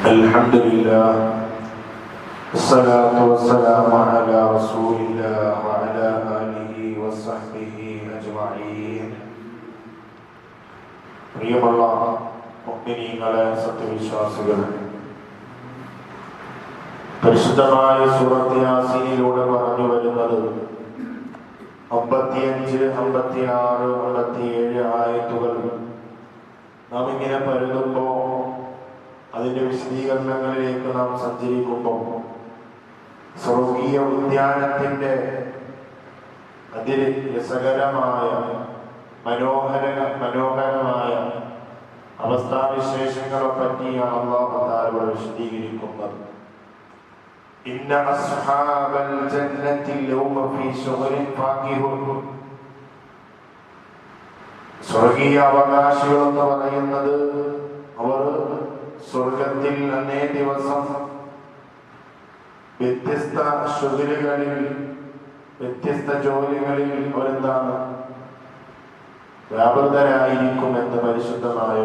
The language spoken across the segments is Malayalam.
الحمد لله الصلاة والسلام على رسول الله وعلى آله وصحبه أجمعين പ്രിയമുള്ള മുഗ്മിനീങ്ങളെ സത്യവിശ്വാസികൾ പരിശുദ്ധമായ സൂറത്ത് യാസീനിലൂടെ പറഞ്ഞു വരുന്നത് അമ്പത്തിയഞ്ച് അമ്പത്തിയാറ് അമ്പത്തിയേഴ് ആയത്തുകൾ നാം ഇങ്ങനെ പരുതുമ്പോൾ അതിന്റെ വിശദീകരണങ്ങളിലേക്ക് നാം സഞ്ചരിക്കുമ്പോൾ സ്വർഗീയ ഉദ്യാനത്തിന്റെ അതിൽ രസകരമായ മനോഹര മനോഹരമായ അവസ്ഥാവിശേഷങ്ങളെ പറ്റിയാണ് അള്ളാഹു താര വിശദീകരിക്കുന്നത്. ഇന്ന അസ്ഹാബൽ ഫീ സ്വർഗീയ അവകാശികൾ എന്ന് പറയുന്നത് സ്വർഗത്തിൽ അന്നേ ദിവസം വ്യത്യസ്ത ശുഗലുകളിൽ വ്യത്യസ്ത ജോലികളിൽ അവരെന്താണ് വ്യാപൃതരായിരിക്കും എന്ന് പരിശുദ്ധമായ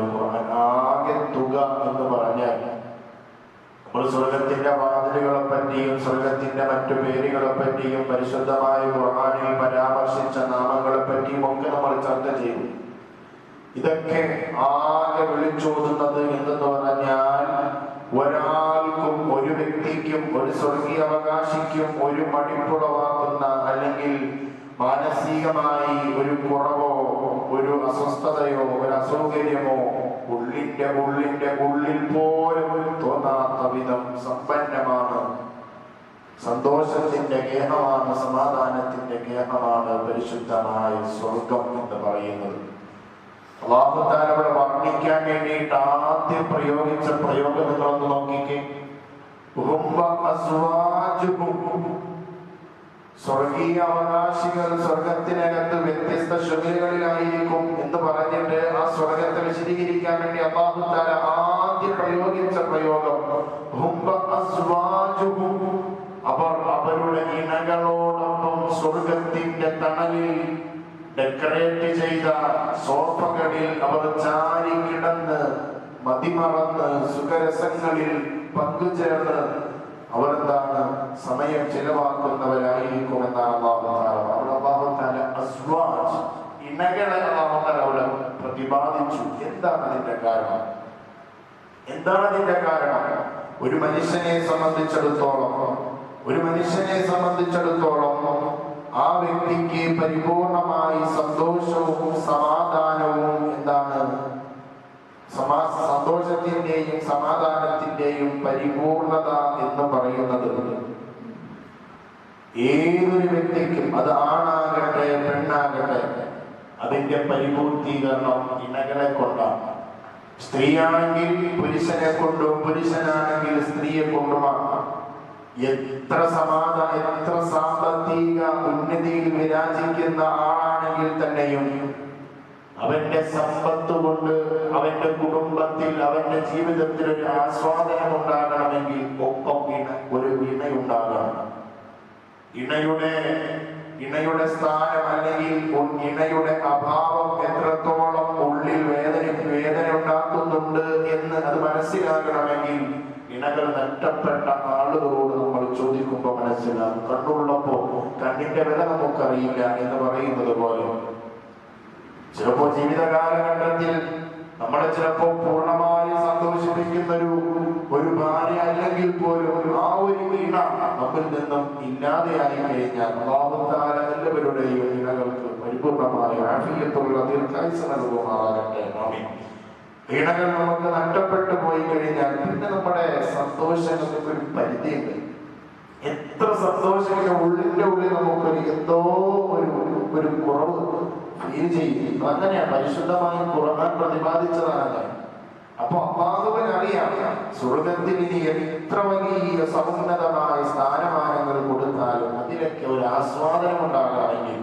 ആകെ തുക എന്ന് പറഞ്ഞാൽ നമ്മൾ സ്വർഗത്തിന്റെ വാതിലുകളെ പറ്റിയും സ്വർഗത്തിന്റെ മറ്റു പേരുകളെ പറ്റിയും പരിശുദ്ധമായ ഖുർആാനിൽ പരാമർശിച്ച നാമങ്ങളെ പറ്റിയും ഒക്കെ നമ്മൾ ചർച്ച ചെയ്തു. ഇതൊക്കെ ആകെ വിളിച്ചോതുന്നത് എന്തെന്ന് പറഞ്ഞാൽ ഒരാൾക്കും ഒരു വ്യക്തിക്കും ഒരു സ്വർഗീയ അവകാശിക്കും ഒരു മടിപ്പുളവാക്കുന്ന അല്ലെങ്കിൽ മാനസികമായി ഒരു കുറവോ ഒരു അസ്വസ്ഥതയോ ഒരു അസൗകര്യമോ ഉള്ളിന്റെ ഉള്ളിന്റെ ഉള്ളിൽ പോലും തോന്നാത്ത വിധം സമ്പന്നമാണ്. സന്തോഷത്തിന്റെ ഗേഹമാണ് സമാധാനത്തിന്റെ ഗേഹമാണ് പരിശുദ്ധമായ സ്വർഗം എന്ന് പറയുന്നത്. അള്ളാഹുത്താൻ വർണിക്കാൻ വേണ്ടിയിട്ട് ആദ്യം പ്രയോഗിച്ച പ്രയോഗം നിങ്ങളൊന്ന് നോക്കിക്കേ. സ്വർഗീയ അവകാശികൾ സ്വർഗത്തിനകത്ത് വ്യത്യസ്ത ശൃംഖലകളിലായിരിക്കും എന്ന് പറഞ്ഞിട്ട് ആ സ്വർഗത്തെ വിശദീകരിക്കാൻ വേണ്ടി അള്ളാഹുത്താല ആദ്യം പ്രയോഗിച്ച പ്രയോഗം. അവർ അവരുടെ ഇണകളോടൊപ്പം സ്വർഗത്തിന്റെ തണലിൽ ഡെക്കറേറ്റ് ചെയ്ത സോഫകളിൽ അവർ കിടന്ന് മതിമറന്ന് സുഖരസങ്ങളിൽ പങ്കുചേർന്ന് അവരെന്താണ് സമയം ചെലവാക്കുന്നവരായിരിക്കും എന്നാണ് പ്രതിപാദിച്ചു. എന്താണ് അതിന്റെ കാരണം? എന്താണ് അതിന്റെ കാരണം? ഒരു മനുഷ്യനെ സംബന്ധിച്ചിടത്തോളം ഒരു മനുഷ്യനെ സംബന്ധിച്ചിടത്തോളം ആ വ്യക്തിക്ക് പരിപൂർണമായി സന്തോഷവും സമാധാനവും സമാധാനത്തിന്റെയും പരിപൂർണത എന്ന് പറയുന്നത് ഏതൊരു വ്യക്തിക്കും അത് ആണാകട്ടെ പെണ്ണാകട്ടെ അതിന്റെ പരിപൂർത്തീകരണം ഇണകളെ കൊണ്ടാണ്. സ്ത്രീയാണെങ്കിൽ പുരുഷനെ കൊണ്ടും പുരുഷനാണെങ്കിൽ സ്ത്രീയെ കൊണ്ടുമാണ്. എത്ര സമാധാന എത്ര സാമ്പത്തിക ഉന്നതിയിൽ വിരാജിക്കുന്ന ആളാണെങ്കിൽ തന്നെയും അവന്റെ സമ്പത്ത് കൊണ്ട് അവന്റെ കുടുംബത്തിൽ അവന്റെ ജീവിതത്തിൽ ഒരു ആസ്വാദനം ഉണ്ടാകണമെങ്കിൽ ഒപ്പം ഇണ ഒരു ഇണയുണ്ടാകണം. ഇണയുടെ ഇണയുടെ സ്ഥാനം അല്ലെങ്കിൽ ഇണയുടെ അഭാവം എത്രത്തോളം ഉള്ളിൽ വേദന വേദന ഉണ്ടാക്കുന്നുണ്ട് എന്ന് അത് മനസ്സിലാകണമെങ്കിൽ ഇണകൾ നഷ്ടപ്പെട്ട ആളുകളോട് നമ്മൾ ചോദിക്കുമ്പോൾ മനസ്സിലാകും. കണ്ണുള്ളപ്പോ കണ്ണിന്റെ വില നമുക്കറിയില്ല എന്ന് പറയുന്നത് പോലെ. ചിലപ്പോ ജീവിത കാലഘട്ടത്തിൽ നമ്മളെ ചിലപ്പോ പൂർണമായി സന്തോഷിപ്പിക്കുന്ന ഒരു ഒരു ഭാര്യ അല്ലെങ്കിൽ പോലും ആ ഒരു ഇണ നമ്മിൽ നിന്നും ഇല്ലാതെയായി കഴിഞ്ഞാൽ അള്ളാഹുത്താല എല്ലാവരുടെയും ഇണകൾക്ക് പരിപൂർണമായ ആഫിയത്തുള്ള ദീർഘായുസ് നൽകുമാറാകട്ടെ. ഇണകൾ നമുക്ക് നഷ്ടപ്പെട്ടു പോയി കഴിഞ്ഞാൽ പിന്നെ നമ്മുടെ സന്തോഷങ്ങൾക്ക് ഒരു പരിധിയുണ്ട് എത്ര സന്തോഷങ്ങളുടെ ഉള്ളിന്റെ ഉള്ളിൽ നമുക്കൊരു എന്തോ ഒരു ഒരു കുറവ് ഫീൽ ചെയ്യും. അങ്ങനെയാണ് പരിശുദ്ധമായി ഖുർആൻ പ്രതിപാദിച്ചതാണ് അപ്പൊ അള്ളാഹുവിന് അറിയാം. സ്വർഗത്തിൽ ഇനി എത്ര വലിയ സമുന്നതമായ സ്ഥാനമാനങ്ങൾ കൊടുത്താലും അതിലൊക്കെ ഒരു ആസ്വാദനം ഉണ്ടാകണമെങ്കിൽ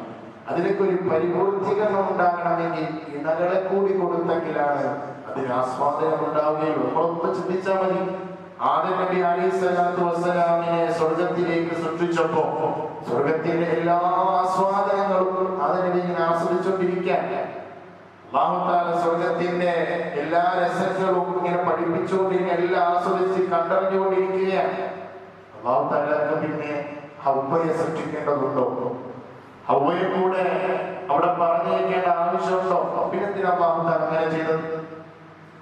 അതിലൊക്കെ ഒരു പരിപൂർത്തികരണം ഉണ്ടാകണമെങ്കിൽ ഇണകളെ കൂടി കൊടുത്തെങ്കിലാണ് അതിന് ആസ്വാദനം ഉണ്ടാവുകയുള്ളൂ. നമ്മളൊന്ന് ചിന്തിച്ചാൽ മതി. ആദ്യ നബി അലൈഹി സ്വലാത്തു വസ്സലാമിനെ സ്വർഗത്തിലേക്ക് സൃഷ്ടിച്ചപ്പോ സ്വർഗത്തിന്റെ എല്ലാ ആസ്വാദനങ്ങളും അതിനെ ഇങ്ങനെ ആസ്വദിച്ചുകൊണ്ടിരിക്കാൻ. അള്ളാഹുത്താല സ്വർഗത്തിന്റെ എല്ലാ രസങ്ങളും ഇങ്ങനെ പഠിപ്പിച്ചുകൊണ്ടിരിക്കുക എല്ലാം ആസ്വദിച്ച് കണ്ടറിഞ്ഞുകൊണ്ടിരിക്കുകയാണ്. അള്ളാഹുത്താലക്ക് പിന്നെ ഹൗബയെ സൃഷ്ടിക്കേണ്ടതുണ്ടോ? ഹൗബയെ കൂടെ അവിടെ പറഞ്ഞേക്കേണ്ട ആവശ്യമുണ്ടോ? പിന്നെന്തിനാ അള്ളാഹുത്താല അങ്ങനെ ചെയ്തത്.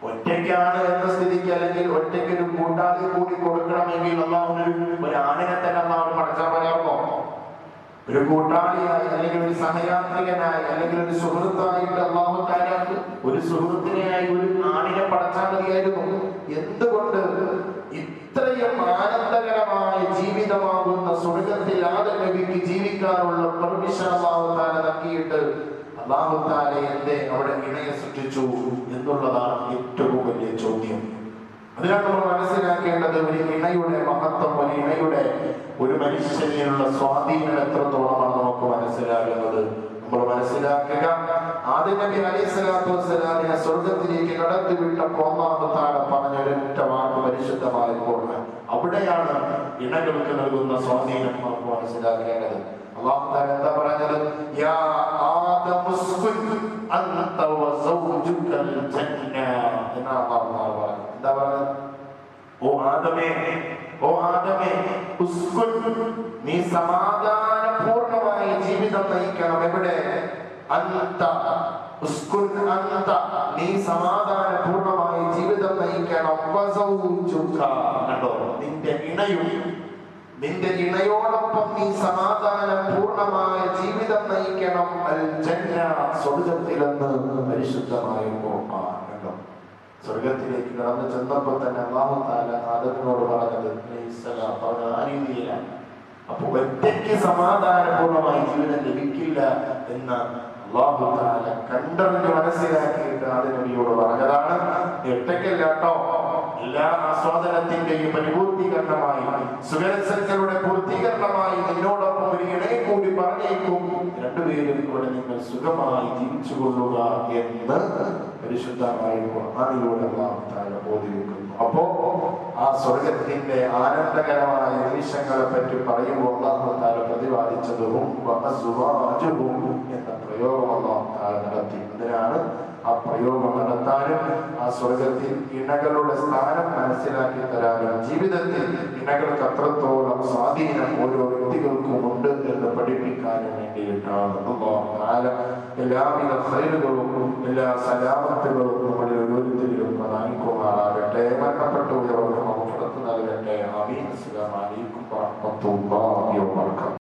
ഒറ്റയ്ക്കാണ് എന്ന സ്ഥിതിക്ക് അല്ലെങ്കിൽ ഒറ്റയ്ക്ക് കൂട്ടാളി കൂടി കൊടുക്കണമെങ്കിൽ അള്ളാഹുനൊരു ഒരു ആണിനെ തന്നെ അള്ളാഹു പഠിച്ചാൽ പറയാമോ ഒരു കൂട്ടാളിയായി അല്ലെങ്കിൽ ഒരു സഹയാത്രികനായി അല്ലെങ്കിൽ ഒരു സുഹൃത്തായിട്ട് അള്ളാഹു താരാക്ക് ഒരു സുഹൃത്തിനെയായി ഒരു ആണിനെ പടച്ചാൽ മതിയായിരുന്നു. എന്തുകൊണ്ട് ഇത്രയും ആനന്ദകരമായ ജീവിതമാകുന്ന സ്വർഗത്തിൽ ആദരവിക്ക് ജീവിക്കാനുള്ള താല നൽകിയിട്ട് അള്ളാഹു താരെ എന്റെ അവിടെ ഇണയെ സൃഷ്ടിച്ചു എന്നുള്ളതാണ് ഏറ്റവും വലിയ ചോദ്യം. അതിനാണ് നമ്മൾ മനസ്സിലാക്കേണ്ടത് ഒരു ഇണയുടെ മഹത്വം ഒരു ഇണയുടെ ഒരു മനുഷ്യനിലുള്ള സ്വാധീനം എത്രത്തോളമാണ് നമുക്ക് മനസ്സിലാകുന്നത്. നമ്മൾ മനസ്സിലാക്കുക. ആദ്യ നബി അലൈഹി സ്വലാത്തു വസ്സലാമിനെ സ്വർഗത്തിലേക്ക് കടത്തിവിട്ടപ്പോൾ ഒന്നാമത്താണ് പറഞ്ഞ ഒരൊറ്റ വാക്ക് പരിശുദ്ധമായപ്പോൾ അവിടെയാണ് ഇണകൾക്ക് നൽകുന്ന സ്വാധീനം നമുക്ക് മനസ്സിലാക്കേണ്ടത്. അള്ളാഹു എന്താ പറഞ്ഞത്? യാ അൻത എന്നാണ് അള്ളാഹു താല പറഞ്ഞത് എന്താ പറഞ്ഞത് ഓ ആദമേ ഓ ആദമേ ഉസ്കുൻ നീ സമാധാനപൂർണമായ ജീവിതം നയിക്കണം. എവിടെ? അന്ത ഉസ്കുൻ അന്ത നീ സമാധാനപൂർണമായ ജീവിതം നയിക്കണം. കണ്ടോ? നിന്റെ ഇണയും നിന്റെ ഇണയോടൊപ്പം നീ സമാധാനപൂർണമായ ജീവിതം നയിക്കണം. അൽ ജന്ന സ്വർഗത്തിലെന്ന് പരിശുദ്ധമായ കണ്ടോ? സ്വർഗത്തിലേക്ക് കടന്നു ചെന്നപ്പോൾ തന്നെ അള്ളാഹു താല ആദത്തിനോട് പറഞ്ഞത് അപ്പൊ ഒറ്റയ്ക്ക് സമാധാനപൂർണമായി ജീവിതം ലഭിക്കില്ല എന്ന അള്ളാഹു താല കണ്ടറിഞ്ഞ് മനസ്സിലാക്കിയിട്ട് ആദിനബിയോട് പറഞ്ഞതാണ്. ഒറ്റയ്ക്കല്ല കേട്ടോ. എല്ലാ ആസ്വാദനത്തിന്റെയും പരിപൂർത്തീകരണമായി സുഖരസങ്ങളുടെ പൂർത്തീകരണമായി നിന്നോടൊപ്പം ഒരു ഇണയെ കൂടി പറഞ്ഞേക്കും. രണ്ടുപേരും ഇവിടെ നിങ്ങൾ സുഖമായി ജീവിച്ചുകൊള്ളുക എന്ന് പരിശുദ്ധമായ ഖുർആനിലൂടെ അള്ളാഹു താല ബോധിവെക്കുന്നു അപ്പോ ആ സ്വർഗത്തിന്റെ ആനന്ദകരമായ നിമിഷങ്ങളെ പറ്റി പറയുമ്പോൾ വഅസ്വാജുഹും എന്ന പ്രയോഗം അള്ളാഹു നടത്തി. അതിനാണ് ആ പ്രയോഗം നടത്താനും ആ സ്വർഗത്തിൽ ഇണകളുടെ സ്ഥാനം മനസ്സിലാക്കി തരാനും ജീവിതത്തിൽ ഇണകൾക്ക് അത്രത്തോളം സ്വാധീനം ഓരോ വ്യക്തികൾക്കും ഉണ്ട് എന്ന് പഠിപ്പിക്കാനും വേണ്ടിയിട്ടാണ് എല്ലാവിധ ഖൈറുകളും എല്ലാ സലാമത്തുകളും നമ്മളിൽ ഓരോരുത്തരിലും പ്രധാനിക്കുമാറാകട്ടെ മരണപ്പെട്ടവർക്ക് നമുക്ക് നൽകട്ടെ. ആമീൻ. അസ്സലാമു അലൈക്കും വറഹ്മത്തുള്ളാഹി